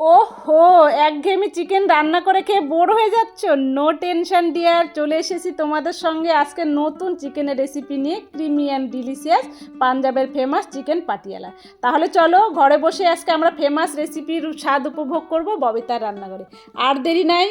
ওহো, একঘেয়েমি চিকেন রান্না করে খেয়ে বোর হয়ে যাচ্ছ? নো টেনশন ডিয়ার চলে এসেছি তোমাদের সঙ্গে আজকে নতুন চিকেনের রেসিপি নিয়ে। ক্রিমি অ্যান্ড ডিলিশিয়াস পাঞ্জাবের ফেমাস চিকেন পাটিয়ালা। তাহলে চলো, ঘরে বসে আজকে আমরা ফেমাস রেসিপির স্বাদ উপভোগ করব ববিতার রান্নাঘরে। আর দেরি নাই।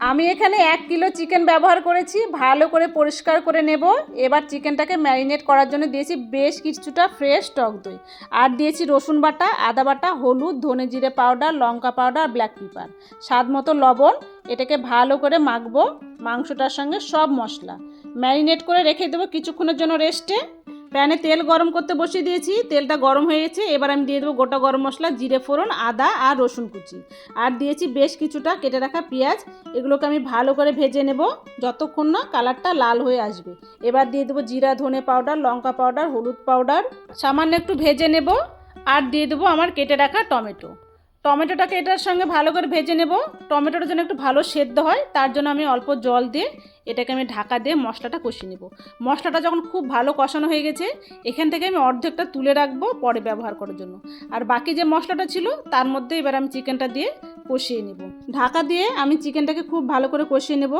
আমি এখানে এক কিলো চিকেন ব্যবহার করেছি, ভালো করে পরিষ্কার করে নেব। এবার চিকেনটাকে ম্যারিনেট করার জন্য দিয়েছি বেশ কিছুটা ফ্রেশ টক দই। আর দিয়েছি রসুন বাটা, আদা বাটা, হলুদ, ধনে জিরে পাউডার, লঙ্কা পাউডার, ব্ল্যাক পেপার। স্বাদ মতো লবণ, এটাকে ভালো করে মাখবো, মাংসটার সঙ্গে সব মশলা। ম্যারিনেট করে রেখে দেবো কিছুক্ষণের জন্য রেস্টে। প্যানে তেল গরম করতে বসিয়ে দিয়েছি। তেলটা গরম হয়ে গেছে। এবার আমি দিয়ে দেবো গোটা গরম মশলা, জিরে ফোড়ন, আদা আর রসুন কুচি। আর দিয়েছি বেশ কিছুটা কেটে রাখা পেঁয়াজ। এগুলোকে আমি ভালো করে ভেজে নেব। যতক্ষণ না কালারটা লাল হয়ে আসবে। এবার দিয়ে দেবো জিরা, ধনে পাউডার, লঙ্কা পাউডার, হলুদ পাউডার। সামান্য একটু ভেজে নেব। আর দিয়ে দেবো আমার কেটে রাখা টমেটো। টমেটোটাকে এটার সঙ্গে ভালো করে ভেজে নেব। টমেটোটা যেন একটু ভালো সেদ্ধ হয়, তার জন্য আমি অল্প জল দিয়ে এটাকে আমি ঢাকা দিয়ে মশলাটা কষিয়ে নেব। মশলাটা যখন খুব ভালো কষানো হয়ে গেছে, এখান থেকে আমি অর্ধেকটা তুলে রাখব পরে ব্যবহার করার জন্য। আর বাকি যে মশলাটা ছিল, তার মধ্যে এবার আমি চিকেনটা দিয়ে কষিয়ে নেব। ঢাকা দিয়ে আমি চিকেনটাকে খুব ভালো করে কষিয়ে নেব।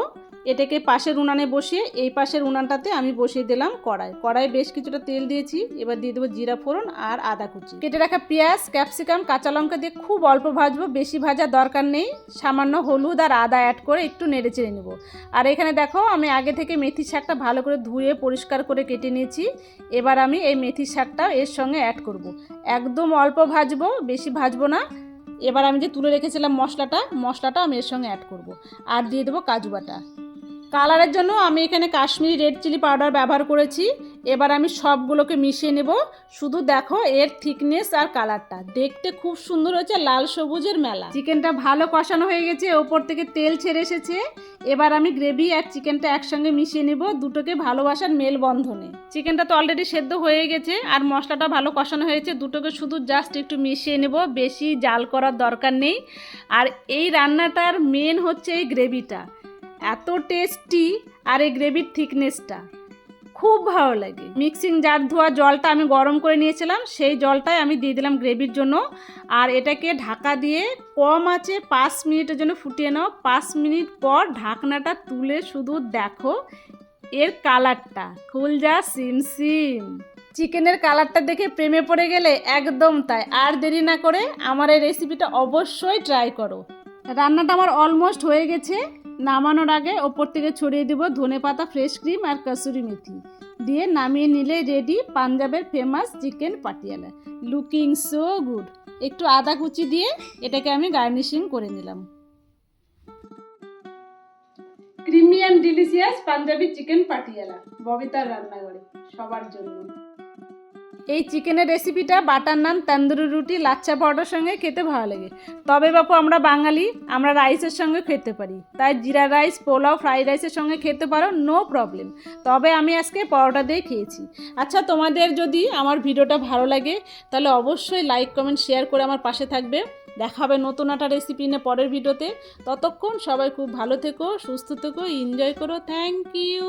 এটাকে পাশের উনানে বসিয়ে, এই পাশের উনানটাতে আমি বসিয়ে দিলাম কড়াই। কড়াই বেশ কিছুটা তেল দিয়েছি, এবার দিয়ে দেবো জিরা ফোড়ন আর আদা কুচি। কেটে রাখা পেঁয়াজ, ক্যাপসিকাম, কাঁচা লঙ্কা দিয়ে খুব অল্প ভাজবো, বেশি ভাজার দরকার নেই। সামান্য হলুদ আর আদা অ্যাড করে একটু নেড়ে চেড়ে নেব। আর এখানে দেখো, আমি আগে থেকে মেথি শাকটা ভালো করে ধুয়ে পরিষ্কার করে কেটে নিয়েছি। এবার আমি এই মেথি শাকটা এর সঙ্গে অ্যাড করব। একদম অল্প ভাজবো, বেশি ভাজবো না। এবার আমি যে তুলে রেখেছিলাম মশলাটা মশলাটা আমি এর সঙ্গে অ্যাড করব। আর দিয়ে দেবো কাজু বাটা। কালারের জন্য আমি এখানে কাশ্মীরি রেড চিলি পাউডার ব্যবহার করেছি। এবার আমি সবগুলোকে মিশিয়ে নেব। শুধু দেখো এর থিকনেস আর কালারটা। দেখতে খুব সুন্দর হয়েছে লাল সবুজের মেলা। চিকেনটা ভালো কষানো হয়ে গেছে ওপর থেকে তেল ছেড়ে এসেছে। এবার আমি গ্রেভি আর চিকেনটা একসঙ্গে মিশিয়ে নেব দুটোকে ভালোবাসার মেল বন্ধনে চিকেনটা তো অলরেডি সেদ্ধ হয়ে গেছে আর মশলাটা ভালো কষানো হয়েছে। দুটোকে শুধু জাস্ট একটু মিশিয়ে নেব, বেশি জাল করার দরকার নেই। আর এই রান্নাটার মেন হচ্ছে এই গ্রেভিটা। এত টেস্টি আর এই গ্রেভির থিকনেসটা খুব ভালো লাগে। মিক্সিং জার ধোয়া জলটা আমি গরম করে নিয়েছিলাম, সেই জলটাই আমি দিয়ে দিলাম গ্রেভির জন্য। আর এটাকে ঢাকা দিয়ে কম আছে পাঁচ মিনিটের জন্য ফুটিয়ে নাও। পাঁচ মিনিট পর ঢাকনাটা তুলে শুধু দেখো এর কালারটা খুলজা সিম সিম চিকেনের কালারটা দেখে প্রেমে পড়ে গেলে একদম তাই। আর দেরি না করে আমার এই রেসিপিটা অবশ্যই ট্রাই করো। রান্নাটা আমার অলমোস্ট হয়ে গেছে। নামানোর আগে ওপর থেকে ছড়িয়ে দিব ধনে পাতা ফ্রেশ ক্রিম আর কসুরি মেথি। দিয়ে নামিয়ে নিলে রেডি পাঞ্জাবের famous chicken Patiala. Looking so good একটু আদা কুচি দিয়ে এটাকে আমি গার্নিশিং করে নিলাম। Creamy and delicious Punjabi chicken Patiala, ববিতার রান্নাঘরে, সবার জন্য। এই চিকেনের রেসিপিটা বাটার নান, তন্দুরি রুটি, লাচ্চা পরোটার সঙ্গে খেতে ভালো লাগে। তবে বাপু, আমরা বাঙালি, আমরা রাইসের সঙ্গে খেতে পারি। তাই জিরা রাইস পোলাও ফ্রাইড রাইসের সঙ্গে খেতে পারো নো প্রবলেম তবে আমি আজকে পরোটা দিয়ে খেয়েছি। আচ্ছা তোমাদের যদি আমার ভিডিওটা ভালো লাগে, তাহলে অবশ্যই লাইক কমেন্ট শেয়ার করে আমার পাশে থাকবে। দেখা হবে নতুন একটা রেসিপি নিয়ে পরের ভিডিওতে। ততক্ষণ সবাই খুব ভালো থেকো, সুস্থ থেকো এনজয় করো। Thank you